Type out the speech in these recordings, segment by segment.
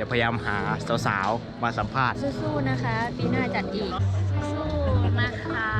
ดี๋ยวพยายามหาสาวๆ มาสัมภาษณ์ สู้ๆ นะคะ ปีหน้าจัดอีก สู้ๆ นะคะ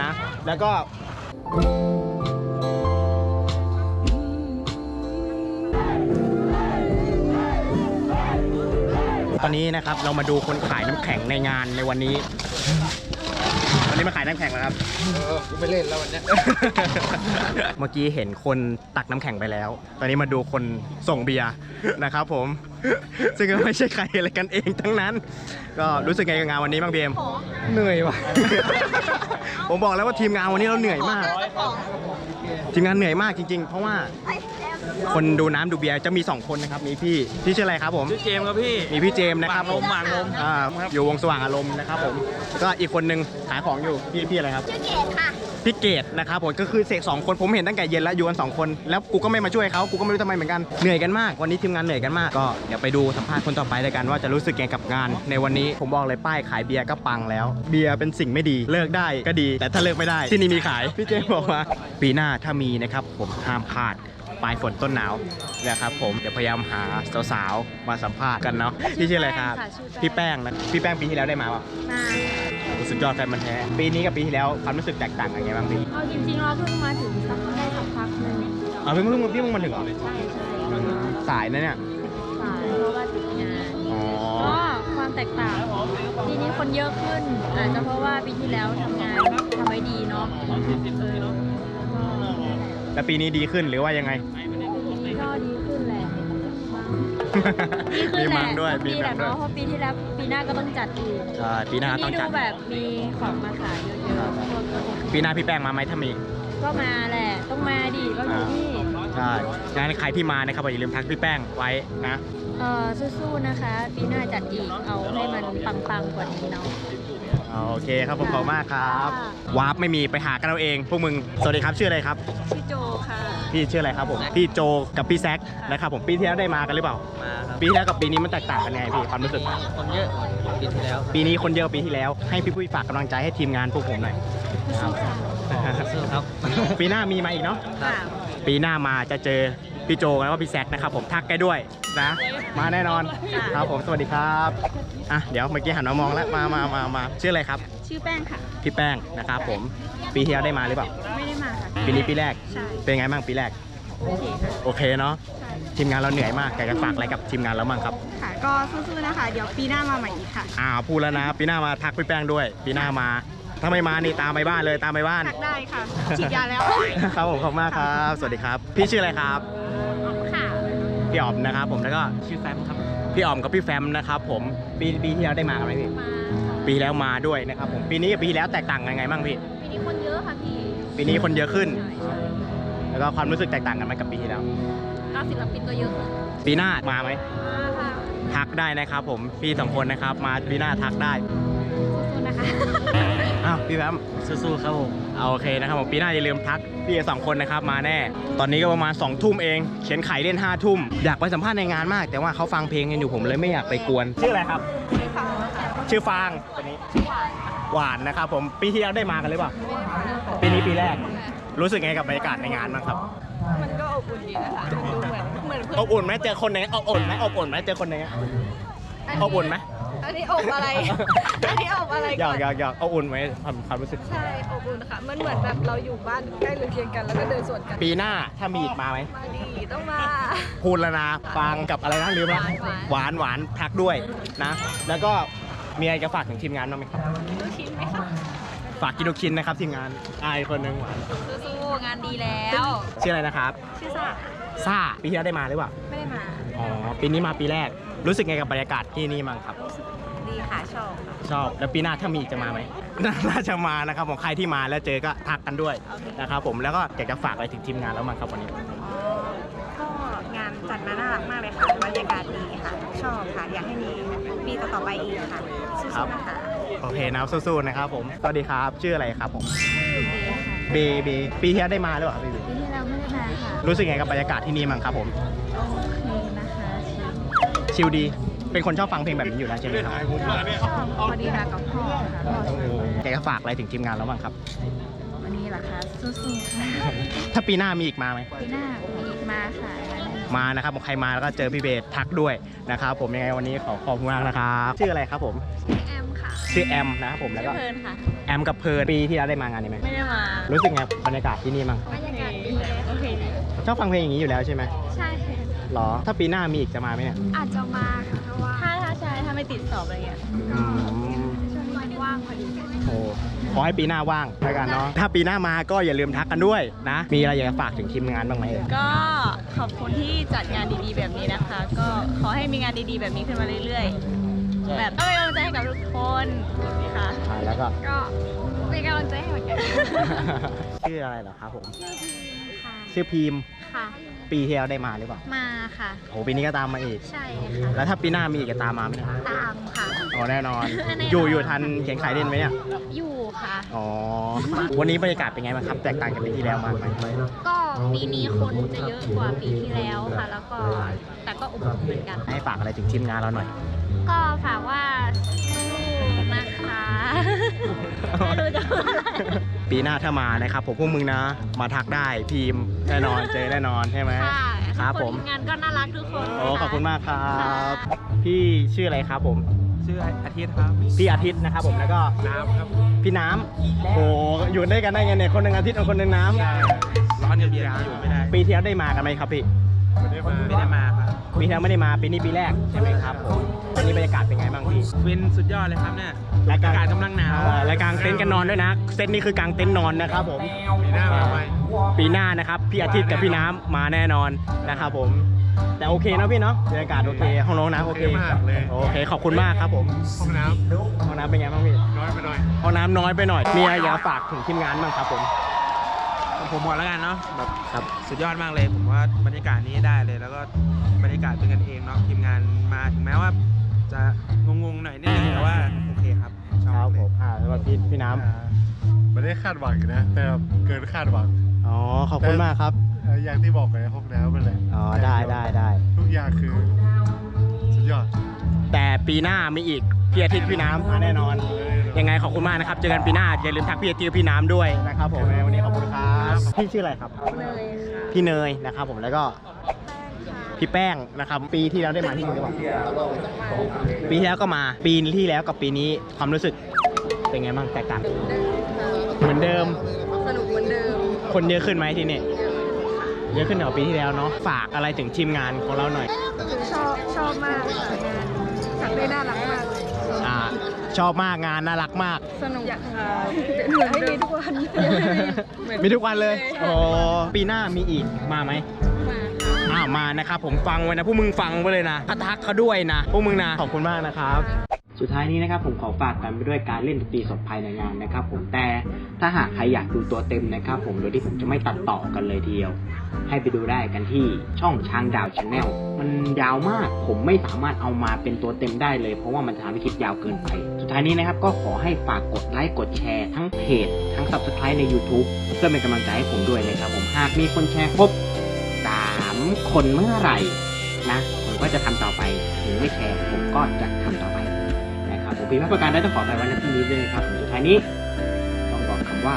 นะ แล้วก็ตอนนี้นะครับเรามาดูคนขายน้ำแข็งในงานในวันนี้ วันนี้มาขายน้ำแข็งแล้วครับเออกูไปเล่นแล้ววันเนี้ยเมื่อกี้เห็นคนตักน้ำแข็งไปแล้ว ตอนนี้มาดูคนส่งเบียร์นะครับผม ซึ่งก็ไม่ใช่ใครอะไรกันเองทั้งนั้น ก็รู้สึกไงกับงานวันนี้บ้างเบียมเหนื่อยว่ะ ผมบอกแล้วว่าทีมงานวันนี้เราเหนื่อยมาก ทีมงานเหนื่อยมากจริง ๆ เพราะว่าคนดูน้ำดูเบียร์จะมี 2 คนนะครับ มีพี่พี่ชื่ออะไรครับผม ชื่อเจมส์ครับพี่ มีพี่เจมส์นะครับหมางลมหมางลมอ่าอยู่วงสว่างอารมณ์นะครับผมแล้วก็อีกคนนึงขายของอยู่พี่พี่อะไรครับ ชื่อเกดค่ะ พี่เกดนะครับผมก็คือเสกสองคนผมเห็นตั้งแต่เย็นแล้วอยู่กันสองคน แล้วกูก็ไม่มาช่วยเขากูก็ไม่รู้ทำไมเหมือนกันเหนื่อยกันมากวันนี้ทีมงานเหนื่อยกันมากก็เดี๋ยวไปดูสัมภาษณ์คนต่อไปเลยกันว่าจะรู้สึกยังไงกับงาน ในวันนี้ผมบอกเลยป้ายขายเบียร์ก็ปังแล้ว เบียร์เป็นสิ่งไม่ดีเลิกได้ก็ดี แต่ถ้าเลิกไม่ได้ที่นี่มีขายพี่เจมส์บอกว่าปีหน้าถ้ามีนะครับผมห้ามพลาดปลายฝนต้นหนาวนะครับผมเดี๋ยวพยายามหาสาวๆมาสัมภาษณ์กันเนาะพี่ชื่ออะไรครับชื่อแป้งค่ะพี่แป้งนะพี่แป้งปีที่แล้วได้มาป่ะมา สุดยอดแฟนมันธุ์แท้ ปีนี้กับปีที่แล้วความรู้สึกแตกต่างกันไงบ้างพี่เอาจริงๆเราเพิ่งมาถึงสักได้สักพักหนึงอ๋อพี่เพิ่งพี่เพิ่งมาถึงเหรอใช่ใช่สายนะเนี่ยสายเพราะว่าติดงาน อ๋อก็ความแตกต่างปีนี้คนเยอะขึ้น อาจจะเพราะว่าปีที่แล้วทำงานทำไว้ดีเนาะเออแล้วก็แล้วปีนี้ดีขึ้นหรือว่ายังไงปีนี้ก็ดีขึ้น แหละดีขึ้มีนแหมัละงด้วยทุกมีปีแหมัละงด้วยเนาะเพราะปีที่แล้วปีหน้าก็ต้องจัดอีกใช่ปีหน้าต้องปีจัด ดูแบบมีของมาขายเยอะๆคนก็โอเคปีหน้าพี่แป้งมาไหมถ้ามีก็มาแหละต้องมาดิก็อยู่นี่ใช่งั้นใครที่มานะครับอย่าลืมทักพี่แป้งไว้นะ เออสู้ๆนะคะ ปีหน้าจัดอีกเอาให้มันปังๆกว่านี้เนาะ โอเคครับผมขอบคุณมากครับวาร์ปไม่มีไปหากันเอาเองพวกมึงสวัสดีครับชื่ออะไรครับ ชื่อโจค่ะ พี่ชื่ออะไรครับผมพี่โจกับพี่แซคนะครับผมปีที่แล้วได้มากันหรือเปล่า มาครับปีที่แล้วกับปีนี้มันแตกต่างกันยังไงพี่ความรู้สึก คนเยอะปีที่แล้วปีนี้คนเยอะกว่าปีที่แล้วให้พี่ปุ้ยฝากกำลังใจให้ทีมงานพวกผมหน่อยสู้ๆค่ะสู้ครับ ปีหน้ามีมาอีกเนาะ ค่ะ ปีหน้ามาจะเจอ พี่โจแล้วก็พี่แซคนะครับผมทักแกด้วยนะ มาแน่นอนค่ะครับผมสวัสดีครับอะเดี๋ยวเมื่อกี้หันมามองแล้วมามามามาชื่ออะไรครับชื่อแป้งค่ะพี่แป้งนะครับผมปีที่แล้วได้มาหรือเปล่าไม่ได้มาค่ะปีนี้ปีแรกใช่เป็นไงบ้างปีแรกโอเคค่ะโอเคเนาะใช่ทีมงานเราเหนื่อยมากอยากจะฝากอะไรกับทีมงานเราบ้างครับค่ะก็สู้ๆนะคะ เดี๋ยวปีหน้ามาใหม่อีกค่ะอ้าวพูดแล้วนะ ปีหน้ามาทักพี่แป้งด้วย ปีหน้ามาถ้าไม่มานี่ตามไปบ้านเลยตามไปบ้านทักได้ค่ะฉีดยาแล้วครับผมขอบคุณมากครับ สวัสดีครับ พี่ชื่ออะไรครับค่ะ พี่อ๋อมนะครับผมแล้วก็ชื่อแฟมครับพี่อ๋อมกับพี่แฟมนะครับผมปีปีที่แล้วได้มากันไหมพี่มาปีแล้วมาด้วยนะครับผมปีนี้กับปีที่แล้วแตกต่างกันยังไงบ้างพี่ ปีนี้คนเยอะค่ะพี่ปีนี้คนเยอะขึ้น ใช่ใช่แล้วก็ความรู้สึกแตกต่างกันไหมกับปีที่แล้ว ก็ศิลปินก็เยอะขึ้นปีหน้ามาไหมมาค่ะทักได้นะครับผมพี่สองคนนะครับ มาปีหน้าทักได้สู้ๆนะคะ อ้าวพี่แฟมสู้ๆครับผม เอาโอเคนะครับผมปีหน้าอย่าลืมทักพี่สองคนนะครับมาแน่ ตอนนี้ก็ประมาณ2องทุ่มเอง เขียนไข่เล่น5้าทุ่มอยากไปสัมภาษณ์ในงานมาก แต่ว่าเขาฟังเพลงกันอยู่ผมเลยไม่อยากไปกวน ชื่ออะไรครับ ชื่อฟางคนนี้หวานนะครับผมปีที่แล้วได้มากันหรือเปล่าปีนี้ปีแรก รู้สึกไงกับบรรยากาศในงานบ้างครับ มันก็อบอุ่นดีนะคะดูเหมือนเหมือนเพื่อนอบอุ่นไหมเจอคนในอบอุ่นไหมอบอุ่นไหมเจอคนในอบอุ่นไหม อันนี้อบอะไร อันนี้อบอะไรหยก่ออกนหยอกหยอกอบอุ่นไหมความความรู้สึก ใช่อบอุ่นค่ะ มันเหมือนแบบเราอยู่บ้านใกล้เรือนเคียงกันแล้วก็เดินสวนกัน ปีหน้าถ้ามีอีกมาไหมมาดีต้องมา พูดแล้วนะฟังกับอะไรนะลืมแล้วหวานหวานทักด้วยนะ แล้วก็มีอะไรจะฝากถึงทีมงานบ้างไหมครับ ลูกชิ้นไหมคะฝากกินลูกชิ้นนะครับทีมงานอายคนหนึ่งหวานสู้ๆงานดีแล้ว ชื่ออะไรนะครับชื่อซ่าซ่าปีที่แล้วได้มาหรือเปล่า ไม่ได้มา อ๋อ ปีนี้มาปีแรก รู้สึกไงกับบรรยากาศที่นี่มั้งครับดี ค่ะชอบค่ะ ชอบ แล้วปีหน้าถ้ามีอีกจะมาไหม น่าจะมานะครับผมใครที่มาแล้วเจอก็ทักกันด้วยนะครับผมแล้วก็อยากจะฝากอะไรถึงทีมงานแล้วมั้งครับวันนี้ก็งานจัดมาน่ารักมากเลยค่ะบรรยากาศดีค่ะ ชอบค่ะ อยากให้มีปีต่อๆไปอีกค่ะสู้ครับๆนะคะโอเคนะสู้ๆนะครับผมสวัสดีครับชื่ออะไรครับผมชื่อเบค่ะเบเบปีที่แล้วได้มาหรือเปล่าครับพี่เบปีที่แล้วไม่ได้มาค่ะ รู้สึกไงกับบรรยากาศที่นี่มั้งครับผมโอเคนะคะชิลชิลดี เป็นคนชอบฟังเพลงแบบนี้อยู่แล้วใช่ไหมครับชอบพอดีมากับพ่อค่ะพ่อชอบแกก็ฝากอะไรถึงทีมงานแล้วบ้างครับ วันนี้เหรอคะสู้ๆค่ะถ้าปีหน้ามีอีกมาไหมปีหน้ามีอีกมาค่ะมาแน่นอนมานะครับผมใครมาแล้วก็เจอพี่เบสทักด้วยนะครับผมยังไงวันนี้ขอขอบคุณมากนะครับชื่ออะไรครับผมแอมค่ะชื่อแอมนะครับผมแล้วก็เพลินค่ะแอมกับเพลิร์นปีที่แล้วได้มางานนี้ไหมไม่ได้มารู้สึกไงบรรยากาศที่นี่มั้งบรรยากาศดีโอเคดีชอบฟังเพลงอย่างนี้อยู่แล้วใช่ไหมใช่หรอถ้าปีหน้ามีอีกจะมาไหมเนี่ยอาจจะมาค่ะ ไม่ติดสอบอะไรเงี้ยอืมช่วงนี้มันว่างพอดีโอ้ขอให้ปีหน้าว่างแล้วกันเนาะถ้าปีหน้ามาก็อย่าลืมทักกันด้วยนะ มีอะไรอยากจะฝากถึงทีมงานบ้างไหมเอ่ยก็ขอบคุณที่จัดงานดีๆแบบนี้นะคะ ก็ขอให้มีงานดีๆแบบนี้ขึ้นมาเรื่อยๆ แบบต้องเป็นกำลังใจให้กับทุกคนค่ะอ่าแล้วก็ ก็เป็นกำลังใจให้เหมือนกัน ชื่ออะไรเหรอครับผมค่ะ ชื่อพีมค่ะ ปีที่แล้วได้มาหรือเปล่ามาค่ะ โหปีนี้ก็ตามมาอีก ใช่ค่ะ แล้วถ้าปีหน้ามีอีกจะตามมาไหมเนี่ยตามค่ะ อ๋อแน่นอน แน่นอน อยู่อยู่ทันเขียนขายเล่นไหมเนี่ย อยู่ค่ะ อ๋อ วันนี้บรรยากาศเป็นไงบ้างครับ แตกต่างจากปีที่แล้วมากไหมก็ปีนี้คนจะเยอะกว่าปีที่แล้วค่ะ แล้วก็แต่ก็อบอุ่นเหมือนกัน ให้ฝากอะไรถึงทีมงานเราหน่อย ก็ฝากว่าสู้นะคะ ไม่รู้จะว่าอะไร ปีหน้าถ้ามานะครับ ผมพวกมึงนะ มาทักได้พิมพ์แน่นอนเจอแน่นอนใช่ไหมค่ะครับผมทุกนทีงานก็น่ารักทุกคนโอ้ขอบคุณมากครับค่ะพี่ชื่ออะไรครับผม ชื่ออาทิตย์ครับ พี่อาทิตย์นะครับผมแล้วก็น้ำครับพี่น้ำโหอยู่ด้วยกันได้ไงเนี่ยคนหนึ่งอาทิตย์คนหนึ่งน้ร้อนเย็นๆอยู่ไม่ได้ำปีที่แล้วได้มากันไหมครับพี่ไม่ได้มาไม่ได้มาครับ ปีที่แล้วไม่ได้มาปีนี้ปีแรกใช่ไหมครับผมวันนี้บรรยากาศเป็นไงบ้างพี่ฟินสุดยอดเลยครับเนี่ยรายการอากาศกำลังหนาวเออรายการเต็นท์กันนอนด้วยนะเซตนี้คือกางเต็นท์นอนนะครับผม ปีหน้ามาไหมปีหน้านะครับพี่อาทิตย์กับพี่น้ำมาแน่นอนนะครับผม แต่โอเคนะพี่เนาะบรรยากาศโอเคห้องน้องน้ำโอเคโอเคมากเลยโอเคขอบคุณมากครับผมห้องน้ห้องน้ำเป็นไงบ้างพี่ำน้อยไปหน่อยห้องน้ำน้อยไปหน่อยมีอะไรอยากจะฝากถึงทีมงานบ้างครับผม ผมหมดแล้วกันเนาะแบบครับ สุดยอดมากเลย ผมว่าบรรยากาศนี้ได้เลย แล้วก็บรรยากาศเป็นกันเองเนาะทีมงานมาถึงแม้ว่า จะงงๆหน่อยนิดนึงแต่ว่าโอเคครับชคอรับบเลผยมอ่าสำหรับพี่พี่น้ำอ่าไม่ได้คาดหวังนะ แต่แบบเกินคาดหวังอ๋อขอบคุณมากครับเอ่ออย่างที่บอกไปห้องน้ำนั่นแหละอ๋อได้ได้ได้ ทุกอย่างคือ สุดยอดแต่ปีหน้ามีอีกพี่อาทิตย์พี่น้ำมาแน่นอน ยังไงขอบคุณมากนะครับ เจอกันปีหน้า อย่าลืมทักพี่อาทิตย์กับพี่น้ำด้วยนะครับผมวันนี้ขอบคุณครับพี่ชื่ออะไรครับเลยค่ะพี่เนยนะครับผมแล้วก็พี่แป้งนะครับปีที่แล้วได้มาที่นี่หรือเปล่าปีที่แล้วก็มาปีที่แล้วกับปีนี้ความรู้สึกเป็นไงบ้างแตกต่างเหมือนเดิม สนุกเหมือนเดิมคนเยอะขึ้นไหมที่นี่เยอะขึ้นกว่าปีที่แล้วเนาะฝากอะไรถึงทีมงานของเราหน่อย ชอบชอบมากค่ะงานจัดได้น่ารักมากเลยอ่า ชอบมากงานน่ารักมาก สนุกอยากเหมือนให้มีทุกวันมีทุกวันเลยโอ้ปีหน้ามีอีกมาไหมมาอ่ามานะครับผมฟังไว้นะพวกมึงฟังไว้เลยนะกทักเขาด้วยนะพวกมึงนะขอบคุณมากนะครับ สุดท้ายนี้นะครับผมขอฝากกันไปด้วยการเล่นดนตรีสดภายในงานนะครับ ผมแต่ถ้าหากใครอยากดูตัวเต็มนะครับ ผมโดยที่ผมจะไม่ตัดต่อกันเลยทีเดียว ให้ไปดูได้กันที่ช่องช้างดาวชาแนลมันยาวมากผมไม่สามารถเอามาเป็นตัวเต็มได้เลย เพราะว่ามันจะทำให้คลิปยาวเกินไป สุดท้ายนี้นะครับก็ขอให้ฝากกดไลค์กดแชร์ทั้งเพจทั้ง Subscribe ใน YouTube เพื่อเป็นกำลังใจให้ผมด้วยนะครับผมหากมีคนแชร์ครบ3คนเมื่อไหร่นะ ผมก็จะทำต่อไปถึงไม่แชร์ผมก็จะทำ ปนะครับผมพิพ์ประการได้ต้องขอไปวันที่นี้เลยครับสุดท้ายนี้ต้องบอกคำว่า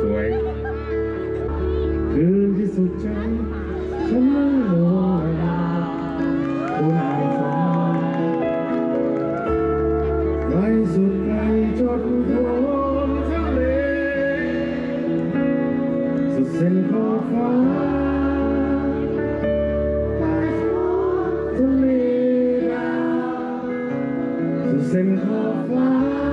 สวยๆคืนที่สุดใจฉันไม่รอเวลาบนอ่างฟ้าไกลสุดไกลจดโทนทะเลสุดเส้นขอบฟ้าใต้ท้องทะเลดาวสุดเส้นขอบฟ้า